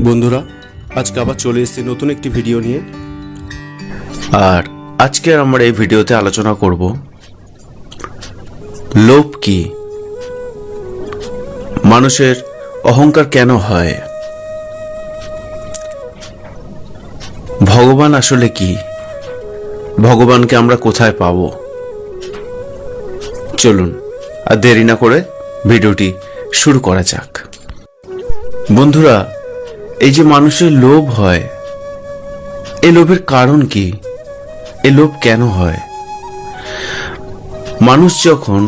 বন্ধুরা, আজকে আবার চলে এসেছি নতুন একটি ভিডিও নিয়ে। আর আজকে আমরা এই ভিডিওতে আলোচনা করব, লোভ কি? মানুষের অহংকার কেন হয়? ভগবান আসলে কি? ভগবানকে আমরা কোথায় পাব? চলুন, আর দেরি না করে ভিডিওটি শুরু করা যাক। বন্ধুরা এই যে মানুষের লোভ হয় এই লোভের কারণ কি? এ লোভ কেন হয়? মানুষ যখন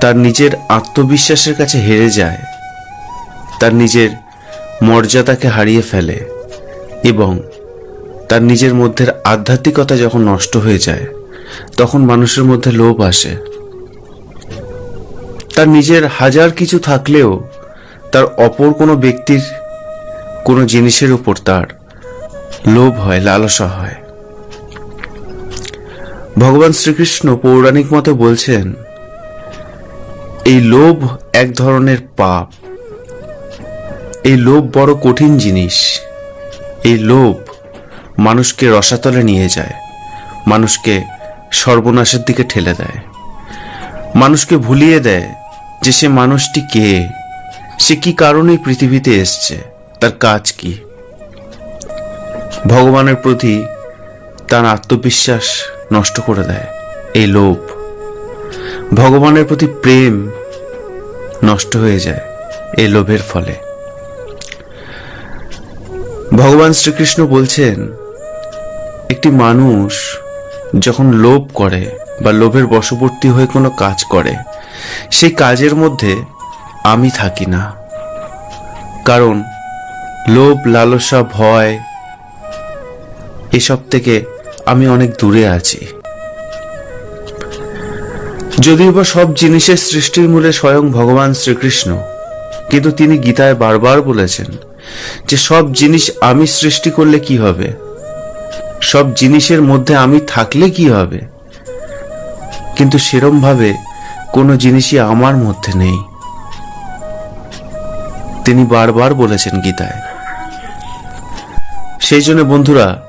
তার নিজের আত্মবিশ্বাসের কাছে হেরে যায়, তার নিজের মর্যাদাকে হারিয়ে ফেলে এবং তার নিজের মধ্যে আধ্যাত্মিকতা যখন নষ্ট হয়ে যায়, তখন মানুষের মধ্যে লোভ আসে। তার নিজের হাজার কিছু থাকলেও তার অপর কোনো ব্যক্তির কোনো জিনিসের উপর তার লোভ হয়, লালসা হয়। ভগবান শ্রীকৃষ্ণ পৌরাণিক মতে বলছেন, এই লোভ এক ধরনের পাপ। এই লোভ বড় কঠিন জিনিস। এই লোভ মানুষকে রসাতলে নিয়ে যায়, মানুষকে সর্বনাশের দিকে ঠেলে দেয়। মানুষকে ভুলিয়ে দেয় যে সে মানুষটি কে, সে কি কারণে পৃথিবীতে এসছে। তার কাজ কি? ভগবানের প্রতি তার আত্মবিশ্বাস নষ্ট করে দেয়, এই লোভ। ভগবানের প্রতি প্রেম নষ্ট হয়ে যায়, এই লোভের ফলে। ভগবান শ্রীকৃষ্ণ বলছেন, একটি মানুষ যখন লোভ করে বা লোভের বশবর্তী হয়ে কোনো কাজ করে, সেই কাজের মধ্যে আমি থাকি না। কারণ লোভ, লালসা, ভয়, এসব থেকে আমি অনেক দূরে আছি। যদিও বা সব জিনিসের সৃষ্টির মূলে স্বয়ং ভগবান শ্রীকৃষ্ণ, কিন্তু তিনি গীতায় বারবার বলেছেন যে সব জিনিস আমি সৃষ্টি করলে কি হবে? সব জিনিসের মধ্যে আমি থাকলে কি হবে? কিন্তু সেরম ভাবে কোনো জিনিসই আমার মধ্যে নেই। তিনি বারবার বলেছেন গীতায় সেই জন্য বন্ধুরা,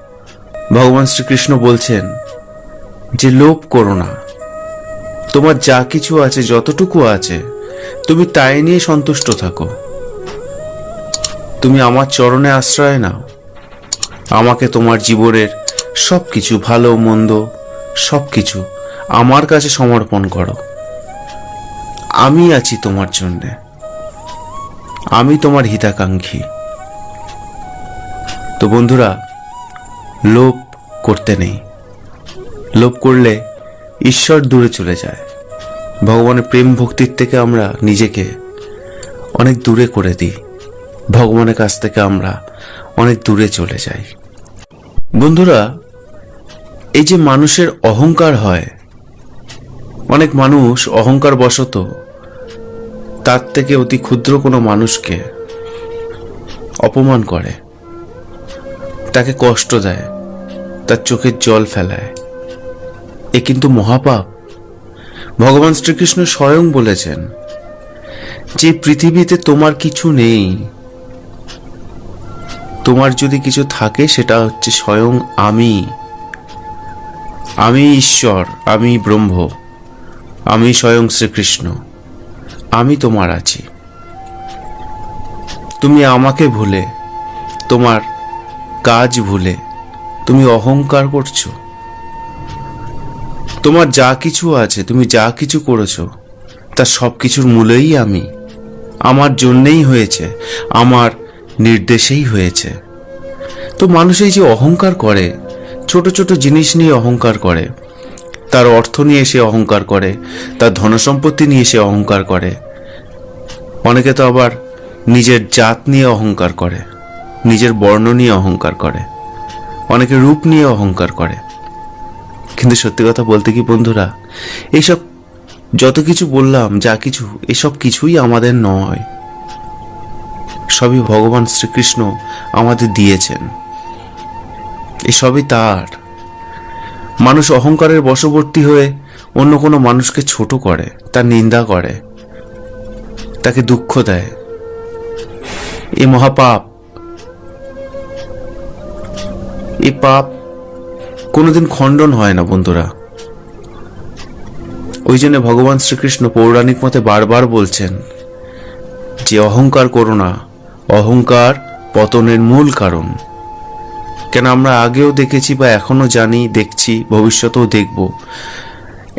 ভগবান শ্রীকৃষ্ণ বলছেন যে লোভ করো না। তোমার যা কিছু আছে, যতটুকু আছে, তুমি তাই নিয়ে সন্তুষ্ট থাকো। তুমি আমার চরণে আশ্রয় নাও। আমাকে তোমার জীবনের সব কিছু ভালো, মন্দ সব কিছু আমার কাছে সমর্পণ করো। আমি আছি তোমার জন্যে। আমি তোমার হিতাকাঙ্ক্ষী। তো বন্ধুরা, লোভ করতে নেই। লোভ করলে ঈশ্বর দূরে চলে যায়। ভগবানের প্রেম ভক্তির থেকে আমরা নিজেকে অনেক দূরে করে দিই। ভগবানের কাছ থেকে আমরা অনেক দূরে চলে যাই। বন্ধুরা, এই যে মানুষের অহংকার হয়, অনেক মানুষ অহংকার বশত তার থেকে অতি ক্ষুদ্র কোনো মানুষকে অপমান করে। তাকে কষ্ট দেয়, তার চোখের জল ফেলায়। এ কিন্তু মহাপাপ। ভগবান শ্রীকৃষ্ণ স্বয়ং বলেছেন, যে পৃথিবীতে তোমার কিছু নেই, তোমার যদি কিছু থাকে, সেটা হচ্ছে স্বয়ং আমি। আমি ঈশ্বর, আমি ব্রহ্ম, আমি স্বয়ং শ্রীকৃষ্ণ, আমি তোমার আছি। তুমি আমাকে ভুলে তোমার কাজ ভুলে তুমি অহংকার করছ। তোমার যা কিছু আছে, তুমি যা কিছু করেছ তার সব কিছুর মূলেই আমি। আমার জন্যেই হয়েছে, আমার নির্দেশেই হয়েছে। তো মানুষ এই যে অহংকার করে, ছোট ছোট জিনিস নিয়ে অহংকার করে, তার অর্থ নিয়ে সে অহংকার করে, তার ধনসম্পত্তি নিয়ে সে অহংকার করে, অনেকে তো আবার নিজের জাত নিয়ে অহংকার করে। নিজের বর্ণ নিয়ে অহংকার করে। অনেকে রূপ নিয়ে অহংকার করে। কিন্তু সত্যি কথা বলতে কি বন্ধুরা এইসব যত কিছু বললাম, যা কিছু, এসব কিছুই আমাদের নয়। সবই ভগবান শ্রীকৃষ্ণ আমাদের দিয়েছেন। এসবই তার। মানুষ অহংকারের বশবর্তী হয়ে অন্য কোনো মানুষকে ছোট করে, তার নিন্দা করে, তাকে দুঃখ দেয়। এ মহাপাপ এই পাপ কোনোদিন খণ্ডন হয় না, বন্ধুরা। ওই জন্য ভগবান শ্রীকৃষ্ণ পৌরাণিক মতে বারবার বলছেন যে, অহংকার করো না। অহংকার পতনের মূল কারণ। কেন আমরা আগেও দেখেছি বা এখনও জানি, দেখছি, ভবিষ্যতেও দেখব।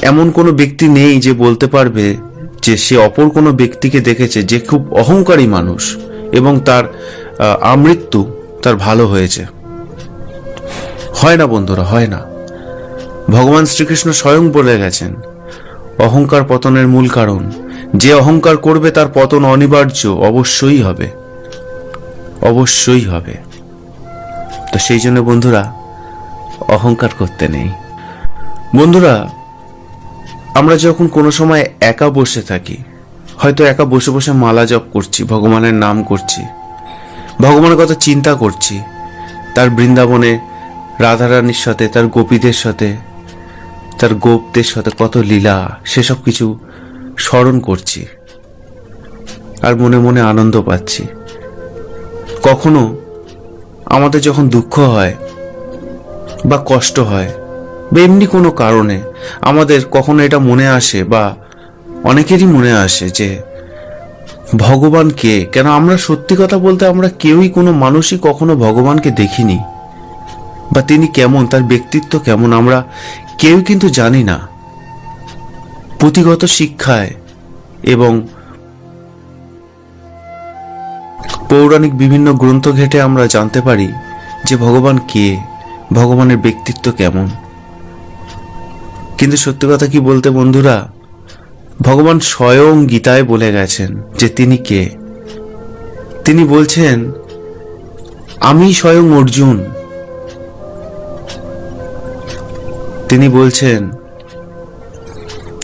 এমন কোনো ব্যক্তি নেই যে বলতে পারবে যে, সে অপর কোনো ব্যক্তিকে দেখেছে যে খুব অহংকারী মানুষ এবং তার আমৃত্যু তার ভালো হয়েছে। হয় না বন্ধুরা, হয় না। ভগবান শ্রীকৃষ্ণ স্বয়ং বলে গেছেন, অহংকার পতনের মূল কারণ, যে অহংকার করবে তার পতন অনিবার্য, অবশ্যই হবে। অবশ্যই হবে। তো সেই জন্য বন্ধুরা, অহংকার করতে নেই। বন্ধুরা, আমরা যখন কোনো সময় একা বসে থাকি, হয়তো একা বসে বসে মালা জপ করছি, ভগবানের নাম করছি, ভগবানের কথা চিন্তা করছি, তার বৃন্দাবনে রাধারানীর সাথে, তার গোপীদের সাথে, তার গোপদের সাথে কত লীলা, সেসব কিছু স্মরণ করছি। আর মনে মনে আনন্দ পাচ্ছি। কখনো আমাদের যখন দুঃখ হয় বা কষ্ট হয়, বা এমনি কোনো কারণে আমাদের কখনো এটা মনে আসে বা অনেকেরই মনে আসে যে, ভগবান কে? কেন আমরা সত্যি কথা বলতে আমরা কেউই কোনো মানুষই কখনো ভগবানকে দেখিনি। বা তিনি কেমন, তার ব্যক্তিত্ব কেমন, আমরা কেউ কিন্তু জানি না। পুঁথিগত শিক্ষায় এবং পৌরাণিক বিভিন্ন গ্রন্থ ঘেটে আমরা জানতে পারি যে ভগবান কে, ভগবানের ব্যক্তিত্ব কেমন। কিন্তু সত্যি কথা কি বলতে বন্ধুরা, ভগবান স্বয়ং গীতায় বলে গেছেন যে তিনি কে। তিনি বলছেন, আমি স্বয়ং অর্জুন। তিনি বলছেন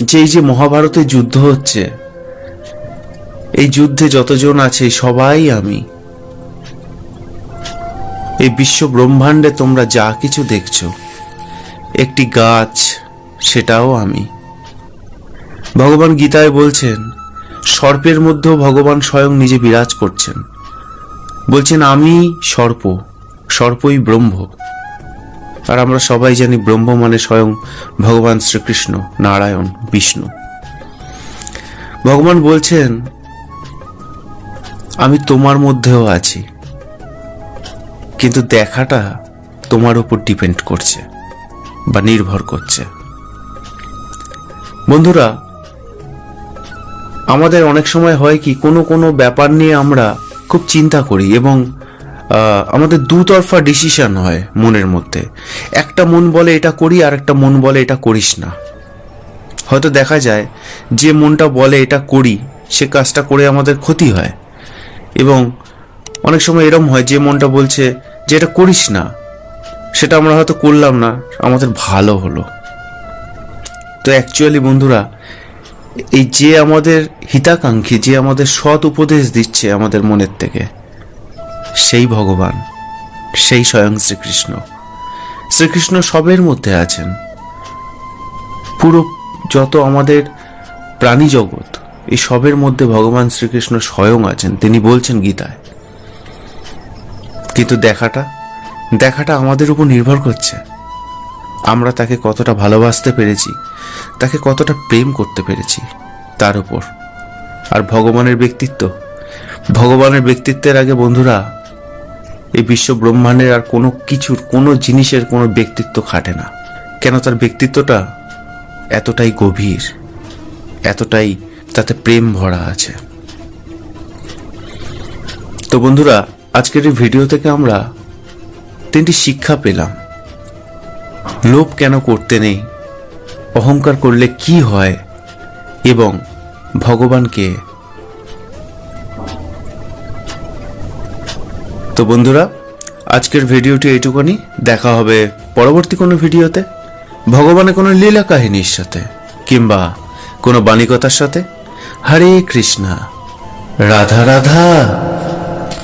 যে এই যে মহাভারতে যুদ্ধ হচ্ছে, এই যুদ্ধে যতজন আছে সবাই আমি। এই বিশ্ব ব্রহ্মাণ্ডে তোমরা যা কিছু দেখছ, একটি গাছ, সেটাও আমি। ভগবান গীতায় বলছেন, সর্পের মধ্যেও ভগবান স্বয়ং নিজে বিরাজ করছেন। বলছেন, আমি সর্প, সর্পই ব্রহ্ম। আর আমরা সবাই জানি ব্রহ্ম মানে স্বয়ং ভগবান শ্রীকৃষ্ণ, নারায়ণ, বিষ্ণু। ভগবান বলছেন, আমি তোমার মধ্যেও আছি, কিন্তু দেখাটা তোমার উপর ডিপেন্ড করছে বা নির্ভর করছে। বন্ধুরা, আমাদের অনেক সময় হয় কি, কোনো কোনো ব্যাপার নিয়ে আমরা খুব চিন্তা করি এবং আমাদের দুতরফা ডিসিশন হয় মনের মধ্যে। একটা মন বলে এটা করি আর একটা মন বলে এটা করিস না। হয়তো দেখা যায় যে মনটা বলে এটা করি, সে কাজটা করে আমাদের ক্ষতি হয়। এবং অনেক সময় এরম হয় যে মনটা বলছে যে এটা করিস না, সেটা আমরা হয়তো করলাম না, আমাদের ভালো হলো। তো অ্যাকচুয়ালি বন্ধুরা, এই যে আমাদের হিতাকাঙ্ক্ষী, যে আমাদের সৎ উপদেশ দিচ্ছে আমাদের মনের থেকে সেই ভগবান, সেই স্বয়ং শ্রীকৃষ্ণ। শ্রীকৃষ্ণ সবের মধ্যে আছেন। পুরো যত আমাদের প্রাণী জগৎ, এই সবের মধ্যে ভগবান শ্রীকৃষ্ণ স্বয়ং আছেন, তিনি বলছেন গীতায়। কিন্তু দেখাটা দেখাটা আমাদের উপর নির্ভর করছে। আমরা তাকে কতটা ভালোবাসতে পেরেছি, তাকে কতটা প্রেম করতে পেরেছি, তার উপর। আর ভগবানের ব্যক্তিত্ব, ভগবানের ব্যক্তিত্বের আগে বন্ধুরা এই বিশ্ব ব্রহ্মাণ্ডের আর কোনো কিছুর, কোনো জিনিসের কোনো ব্যক্তিত্ব খাটে না। কেন তার ব্যক্তিত্বটা এতটাই গভীর, এতটাই তাতে প্রেম ভরা আছে? তো বন্ধুরা, আজকের এই ভিডিও থেকে আমরা তিনটি শিক্ষা পেলাম। লোভ কেন করতে নেই? অহংকার করলে কি হয়? এবং ভগবানকে তো বন্ধুরা, আজকের ভিডিওটি এইটুকুনি। দেখা হবে পরবর্তী কোনো ভিডিওতে। ভগবানের কোনো লীলা কাহিনীর সাথে কিংবা কোনো বাণীকতার সাথে। হরে কৃষ্ণা। রাধা রাধা।